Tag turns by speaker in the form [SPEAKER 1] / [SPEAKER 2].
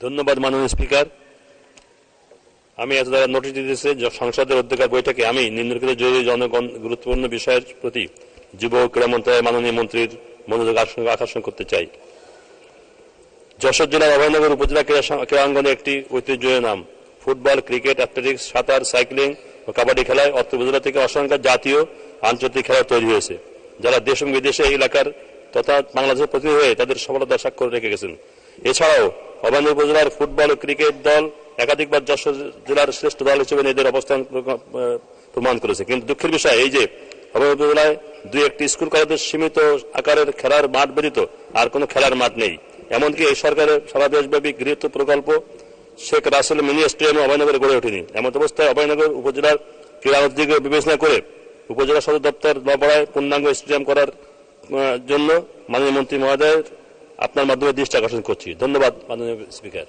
[SPEAKER 1] ধন্যবাদ, মাননীয় স্পিকার। আমি এত দ্বারা নোটিশ দিতেছি সংসদের অধ্যকার বৈঠকে আমি নিম্নলিখিত জরুরি জনগণ গুরুত্বপূর্ণ বিষয়ের প্রতি যুব ক্রীড়া মন্ত্রণালয় মাননীয় মন্ত্রীর মনোযোগ আকর্ষণ করতে চাই। যশোর জেলার অভয়নগর উপজেলা ক্রীড়া ক্রীড়াঙ্গনে একটি ঐতিহ্যের নাম। ফুটবল, ক্রিকেট, অ্যাথলেটিক্স, সাঁতার, সাইক্লিং ও কাবাডি খেলায় অত্র উপজেলা থেকে অসংখ্য জাতীয় আন্তর্জাতিক খেলা তৈরি হয়েছে, যারা দেশ এবং বিদেশে এই এলাকার তথা বাংলাদেশের প্রতিনিধি হয়ে তাদের সফলতা স্বাক্ষর রেখে গেছেন। এছাড়াও অভয়নগর উপজেলার ফুটবল ও ক্রিকেট দল একাধিকবার যশোর জেলার শ্রেষ্ঠ দল হিসেবে নিজেদের অবস্থান প্রমাণ করেছে। কিন্তু দুঃখের বিষয় এই যে অভয়নগর উপজেলায় দুই একটি স্কুল কলেজের সীমিত আকারের খেলার মাঠ ব্যতীত আর কোনো খেলার মাঠ নেই। এমনকি এই সরকারের সারা দেশব্যাপী গৃহীত প্রকল্প শেখ রাসেল মিনি স্টেডিয়াম অভয়নগরে গড়ে ওঠেনি। এমন অবস্থায় অভয়নগর উপজেলার ক্রীড়া উদ্যোগে বিবেচনা করে উপজেলা সদর দপ্তর নপাড়ায় পূর্ণাঙ্গ স্টেডিয়াম করার জন্য মাননীয় মন্ত্রী মহোদয়ের আপনার মাধ্যমে দৃষ্টি আকর্ষণ করছি। ধন্যবাদ মাননীয় স্পিকার।